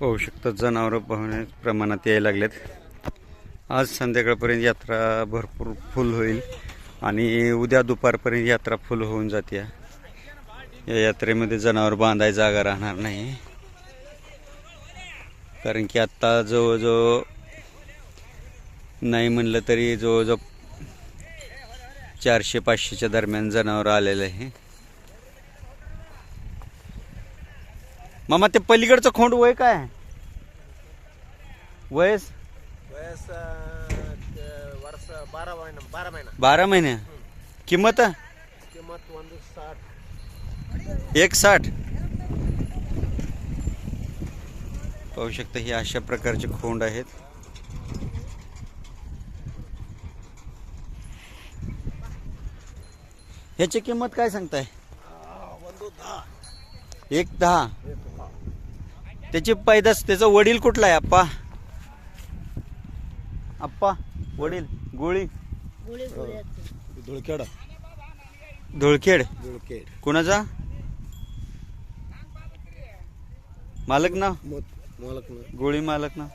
पाहू शकता जनावरं पाहण्या प्रमाणात यायला लागलेत. आज संध्याकाळपर्यंत यात्रा भरपूर फुल होईल आणि उद्या दुपारपर्यंत यात्रा फुल होऊन जाते. या यात्रेमध्ये जनावर बांधाय जागा राहणार नाही. कारण की आत्ता जवळजवळ नाही म्हणलं तरी जवळजवळ चारशे पाचशेच्या दरम्यान जनावर आलेलं आहे. मामा ते पलीकडचं खोंड वय काय? वयस? वयस वर्ष बारा महिना बारा महिना. बारा महिने. किंमत? किंमत म्हणजे साठ. एक साठ. पाहू शकता ही अशा प्रकारचे खोंड आहेत. ह्याची किंमत काय सांगताय? म्हणजे एक दहा. त्याची पैदास त्याचं वडील कुठला आहे आप्पा? आप्पा वडील गोळी. धुळखेड. धुळखेड. धुळखेड. कुणाचा? मालक ना? मालक ना. गोळी मालक ना?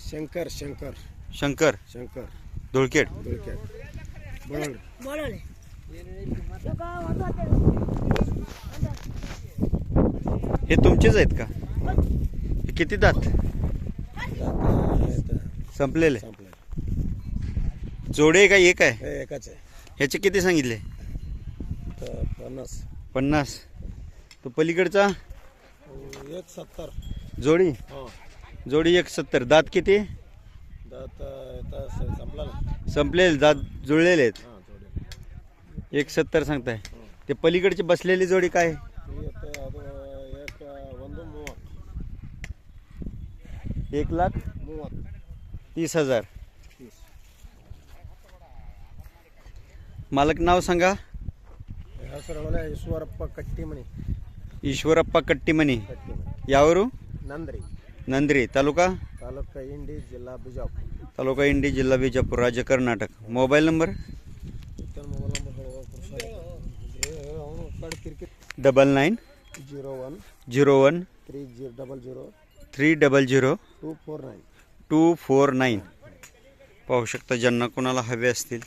शंकर शंकर. शंकर. शंकर. धुळखेड. धुळखेड. हे तुमचेच आहेत का? किती दात? संपलेले. संपलं जोडे का एक आहे? हे एकाच आहे. ह्याचे किती सांगितले? तर पन्नास. पन्नास. तो पलीकडचा? एक सत्तर. जोडी? हां. जोडी एक सत्तर. दात किती? दात आता संपला ना संपलेले. दात जुळलेले आहेत. हां थोडे एक सत्तर सांगताय. ते पलीकडची बसलेली जोडी काय? एक लाख तीस हजार. मालक नाव सांगा. ईश्वरप्पा कट्टीमणी. ईश्वरप्पा कट्टीमणी. यावरू? नंद्री. नंद्री. तालुका? तालुका इंडी जिल्हा बिजापूर. तालुका इंडी जिल्हा बिजापूर राज्य कर्नाटक. Mobile number? हो, double nine? Zero one. Zero one? Three zero double zero. Three double zero two four nine. Two four nine. पाहू शकता ज्यांना कोणाला हवे असतील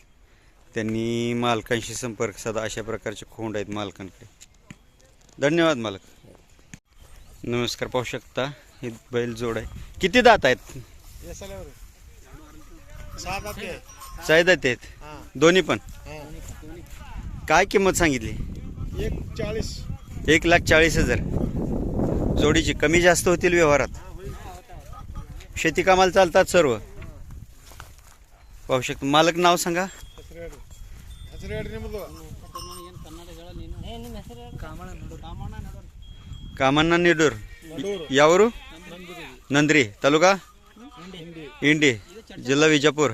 त्यांनी मालकांशी संपर्क साधा. अशा प्रकारचे खोंड आहेत मालकांकडे. धन्यवाद मालक. नमस्कार पाहू शकता हे बैल जोड आहे. किती दात आहेत? साय दात आहेत. हां. दोन्ही पण? काय किंमत सांगितली? एक चाळीस. एक लाख चाळीस हजार. जोडीची कमी जास्त होतील व्यवहारात. शेती कामाला चालतात सर्व. पाहू शकतो. मालक नाव सांगा. कामांना निडूर. यावरू? नंद्री. तालुका? इंडी. जिल्हा विजापूर.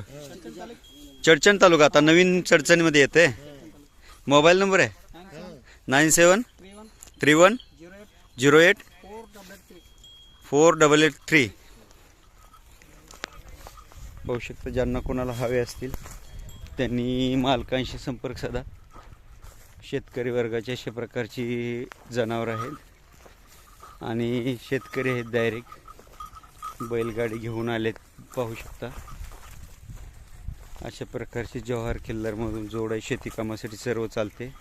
चडचण तालुका. आता नवीन चडचणीमध्ये येते. मोबाईल नंबर आहे? Nine seven three one zero eight four double eight three. पाहू शकता ज्यांना कोणाला हवे असतील त्यांनी मालकांशी संपर्क साधा. शेतकरी वर्गाची अशा प्रकारची जनावरं आहेत. आणि शेतकरी आहेत डायरेक्ट बैलगाडी घेऊन आलेत पाहू शकता. अशा प्रकारचे जवाहर किल्लारमधून जोड आहे शेती कामासाठी सर्व चालते.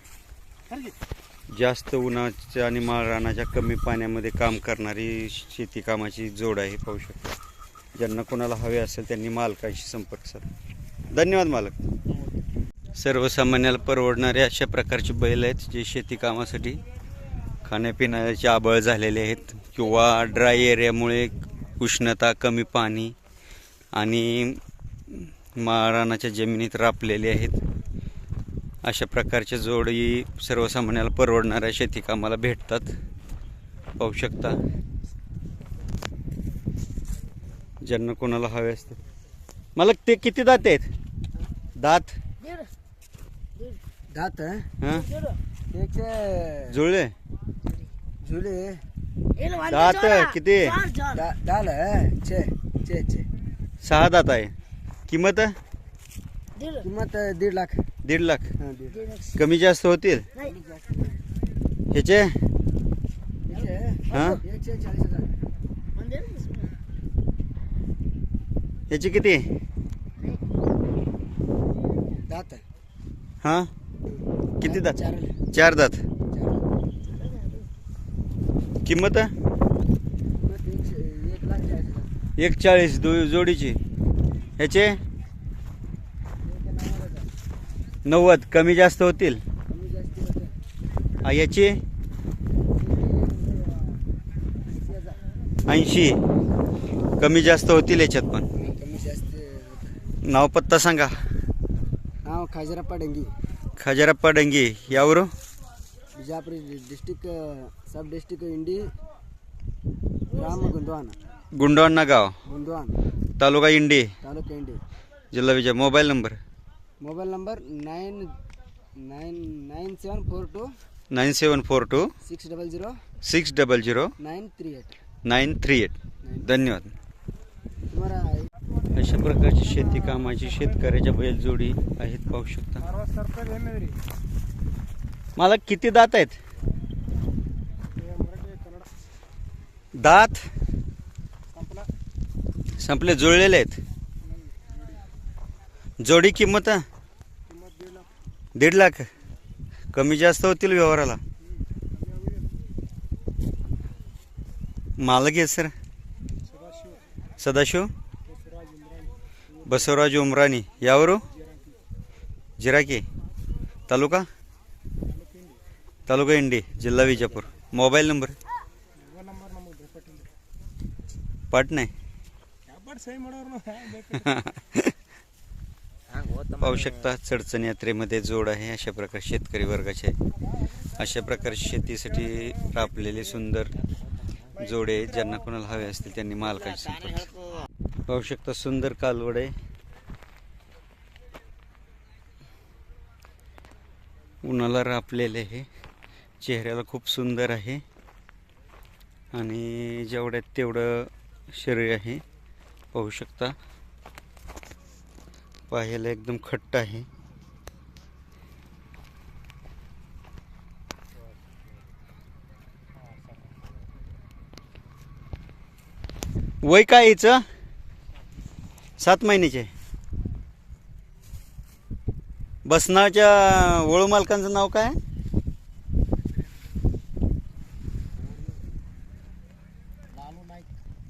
जास्त उन्हाच्या आणि माळरानाच्या कमी पाण्यामध्ये काम करणारी शेती कामाची जोड आहे पाहू शकता. ज्यांना कोणाला हवे असेल त्यांनी मालकांशी संपर्क साधा. धन्यवाद मालक. सर्वसामान्याला परवडणारे अशा प्रकारचे बैल आहेत जे शेती कामासाठी खाण्यापिण्याचे आबळ झालेले आहेत किंवा ड्राय एरियामुळे उष्णता कमी पाणी आणि माळरानाच्या जमिनीत रापलेले आहेत. अशा प्रकारच्या जोडी सर्वसामान्याला परवडणाऱ्या शेती कामाला भेटतात. पाहू शकता. ज्यांना कोणाला हवे असते मला ते किती दात आहेत? दात? दात हां? जुळले जुले दात किती? दाल छे छे छे. सहा दात आहे. किंमत? किंमत दीड लाख. दीड लाख. हां दीड कमी जास्त होतील? ह्याचे? एकशे हां? एकशे चाळीस हजार. याची किती? दात हां? किती दात? चार चार दात. चार किंमत? मग एकशे- एक लाख चाळीस हजार. एक चाळीस दो जोडीची. ह्याचे. नव्वद. कमी जास्त होतील. याची? ऐंशी. कमी जास्त होतील याच्यात पण. कमी जास्त होते नाव पत्ता सांगा. नाव खाजराप्पा डंगी. खजारप्पा डंगी. यावरून? Bijapur district sub district Indi ग्राम गुंदवाना गुंडवाना गाव. गुंदवान तालुका इंडी. तालुका इंडी. जिल्हा Vijay. Mobile number. Mobile number nine nine nine seven four two nine seven four two six double zero six double zero nine three eight. Nine three eight. धन्यवाद। तुम्हाला अशा प्रकारची शेती कामाची शेतकऱ्याच्या बैलजोडी आहेत पाहू शकता. मला किती दात आहेत? दात संपले जुळलेले आहेत. जोडी किंमत? दीड लाख कमी जास्त होतील व्यवहाराला मालक आहे सर सदाशिव बसवराज उमराणी यावर जिराकी तालुका तालुका इंडी जिल्हा विजापूर मोबाईल नंबर पाट नाही पाहू शकता चडचण यात्रेमध्ये जोड आहे. अशा प्रकारे शेतकरी वर्गाचे अशा प्रकारे शेतीसाठी राबलेले सुंदर जोडे ज्यांना कोणाला हवे असतील त्यांनी मालकाशी संपर्क पाहू शकता सुंदर कालवड आहे. उन्हाला रापलेले हे. चेहऱ्याला खूप सुंदर आहे. आणि जेवढ्यात तेवढं शरीर आहे. पाहू शकता पाहायला एकदम खट्ट आहे. वय काय याचं सात महिन्याचे. बसनाच्या वळू मालकांचं नाव काय?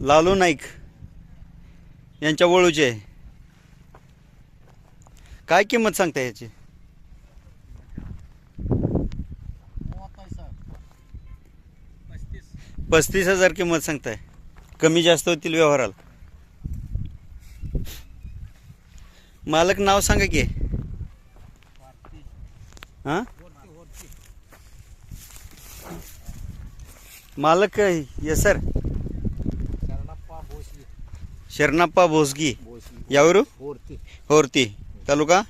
लालू नाईक. यांच्या वळूचे. काय किंमत सांगता याची? पस्तीस हजार किंमत सांगताय. कमी जास्त होतील व्यवहाराला. मालक नाव सांगा की. हां? मालक ये सर. शरणप्पा भोसगी. यावर होरती. तालुका?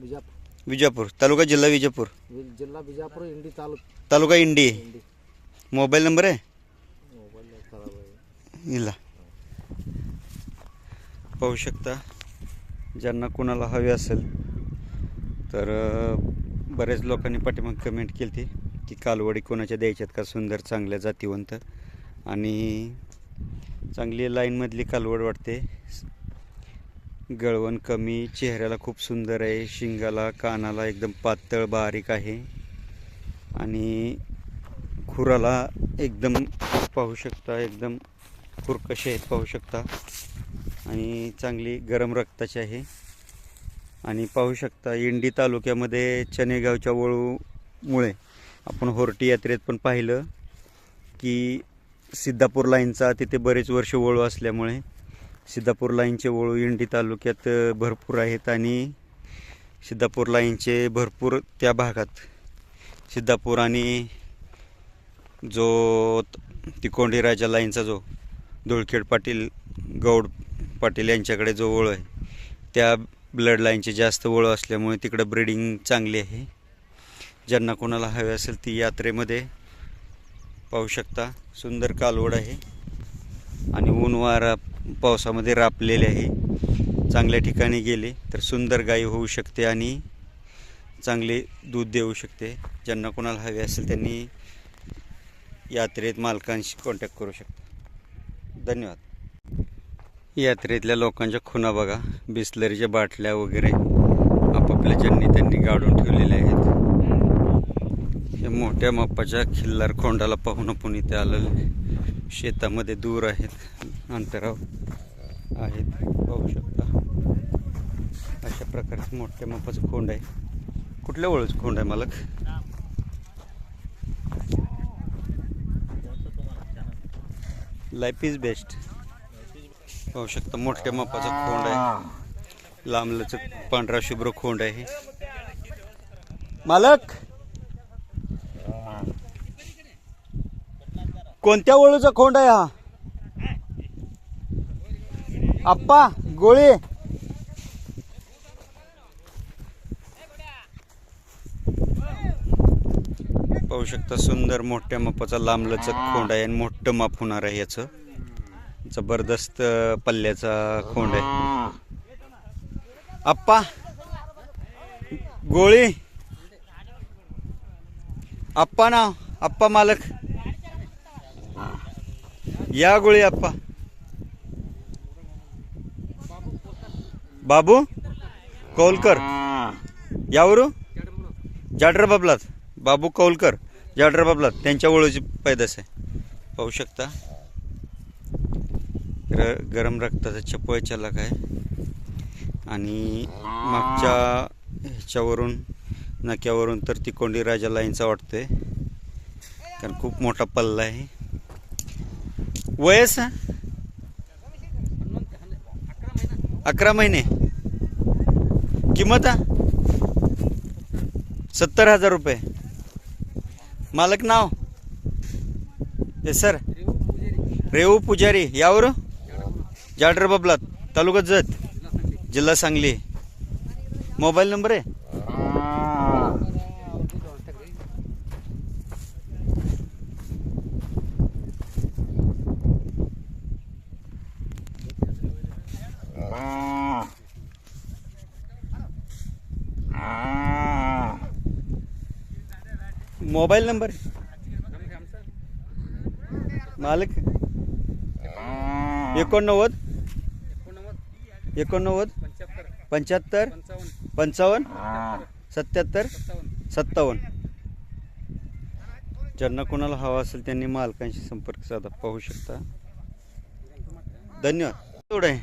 बिजापूर. विजापूर. तालुका जिल्हा विजापूर. जिल्हा बिजापूर इंडी तालुका. तालुका इंडी. इंडी. मोबाईल नंबर आहे? मोबाईल खराब आहे. इला. पाहू शकता. ज्यांना कोणाला हवे असेल तर अं, बरेच लोकांनी पाठीमाग कमेंट केली ती की कालवडी कोणाच्या द्यायच्यात का सुंदर चांगल्या जातीवंत? आणि चांगली लाईनमधली कालवड वाटते. गळवण कमी चेहऱ्याला खूप सुंदर आहे शिंगाला कानाला एकदम पातळ बारीक आहे. आणि खुराला एकदम पाहू शकता एकदम खुरकशे आहेत पाहू शकता. आणि चांगली गरम रक्ताची आहे. आणि पाहू शकता इंडी तालुक्यामध्ये चनेगावच्या वळूमुळे आपण होर्टी यात्रेत पण पाहिलं की सिद्धापूर लाईनचा तिथे बरेच वर्ष वळू असल्यामुळे सिद्धापूर लाईनचे वळू इंडी तालुक्यात भरपूर आहेत आणि सिद्धापूर लाईनचे भरपूर त्या भागात. सिद्धापूर आणि जो तिकोंडी राजा लाईनचा जो धुळखेड पाटील गौड पाटील यांच्याकडे जो ओळ आहे त्या ब्लड लाईनचे जास्त ओळ असल्यामुळे तिकडं ब्रिडिंग चांगली आहे. ज्यांना कोणाला हवे असेल ती यात्रेमध्ये पाहू शकता. सुंदर कालवड आहे. आणि ऊन वारा पावसामध्ये रापलेले आहे. चांगल्या ठिकाणी गेले तर सुंदर गायी होऊ शकते आणि चांगले दूध देऊ शकते. ज्यांना कोणाला हवे असेल त्यांनी यात्रेत मालकांशी कॉन्टॅक्ट करू शकता. धन्यवाद. यात्रेतल्या लोकांच्या खुणा बघा. बिस्लरीच्या बाटल्या वगैरे आपापल्या ज्यांनी त्यांनी गाडून ठेवलेल्या आहेत. मोठ्या मापाच्या खिल्लार खोंडाला पाहून आपण इथे आलेले शेतामध्ये दूर आहेत अंतरावर आहेत. पाहू शकता. अशा प्रकारचं मोठ्या मापाचं खोंड आहे. कुठल्या वळूचं खोंड आहे मालक? Life is best. पाहू शकता मोठ्या मापाचं खोंड आहे. लांबलचं पांढरा शुभ्र खोंड आहे. मालक? कोणत्या वळूचा खोंड आहे हा? आप्पा गोळी. पाहू शकता सुंदर मोठ्या मापाचा लांबलचक खोंड आहे आणि मोठं माप होणार आहे याचं. जबरदस्त पल्ल्याचा खोंड आहे. आप्पा गोळी. आप्पा ना आप्पा मालक. या गोळी आप्पा. बाबू? कौलकर. यावरू? जाडर बाबलात. बाबू कौलकर जाडर बाबलात. त्यांच्या ओळखीची पैदास आहे. पाहू शकता. र गरम रक्ताचा चपळ चालक आहे. आणि मागच्या ह्याच्यावरून नाक्यावरून तर तिकोंडी राजा लाईनचा वाटतोय. कारण खूप मोठा पल्ला आहे. वयस? अकरा महिने. किंमत? सत्तर हजार रुपये. मालक नाव? येस सर रेऊ पुजारी. यावर? जाडर बबलात तालुका जत. जिल्हा सांगली. मोबाईल नंबर आहे? Mobile number? मालक? एकोणनव्वद? एकोणनव्वद? पंच्याहत्तर? पंचावन्न? सत्याहत्तर? सत्तावन्न? ज्यांना कोणाला हवा असेल त्यांनी मालकांशी संपर्क साधा पाहू शकता. धन्यवाद. एवढं आहे.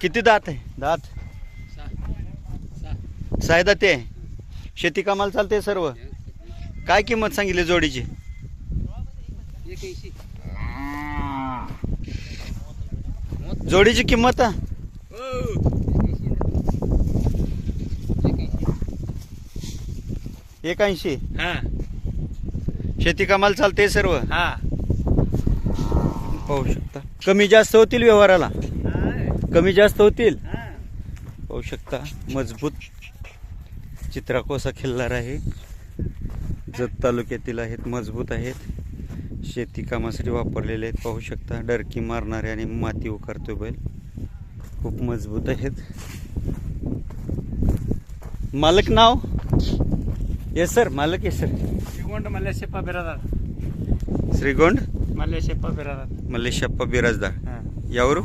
किती दात आहे? दात साय दाते आहे. शेती कामाला चालते सर्व? काय किंमत सांगितली जोडीची? जोडीची किंमत? आ? एक ऐंशी हा. शेती कामाला चालते सर्व? हा. पाहू शकता. कमी जास्त होतील व्यवहाराला? कमी जास्त होतील? पाहू शकता. मजबूत चित्राकोसा खिल्लार आहे. जत तालुक्यातील आहेत मजबूत आहेत. शेती कामासाठी वापरलेले आहेत पाहू शकता. डरकी मारणारे आणि माती उकारतो बैल. खूप मजबूत आहेत. मालक नाव? Yes sir. मालक येस सर. श्रीगोंड मल्लेशप्पा बिरादार. श्रीगोंड? मल्लेशप्पा बिरादार. मल्लेशप्पा बिराजदार. हा. यावर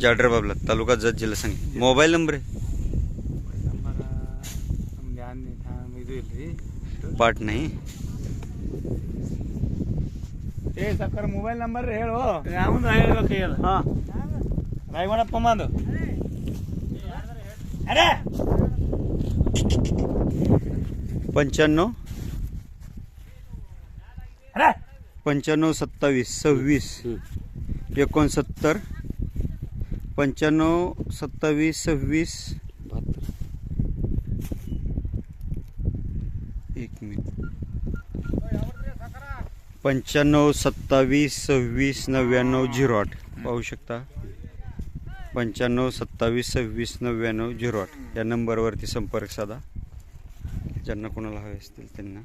जाडर बाबला तालुका जत जिल्हा सांगली. मोबाईल नंबर आहे? ಪಾಟ್ नाही ಏ ಸಾವ್ಕಾರ ಮೊಬೈಲ್ ನಂಬರ್ ಹೇಳು ಯಾವಂದು ಹೇಳ್ಬೇಕು ಹೇಳು हा ರಾಯಗೌಡಪ್ಪ ಮಂದು ಅರೆ पंच्याण्णव अरे पंच्याण्णव सत्तावीस सव्वीस एकोणसत्तर पंच्याण्णव सत्तावीस सव्वीस पंच्याण्णव सत्तावीस सव्वीस नव्याण्णव झिरो आठ. पाहू शकता? पंच्याण्णव सत्तावीस सव्वीस नव्याण्णव झिरो आठ. या नंबरवरती संपर्क साधा. ज्यांना कोणाला हवे असतील त्यांना.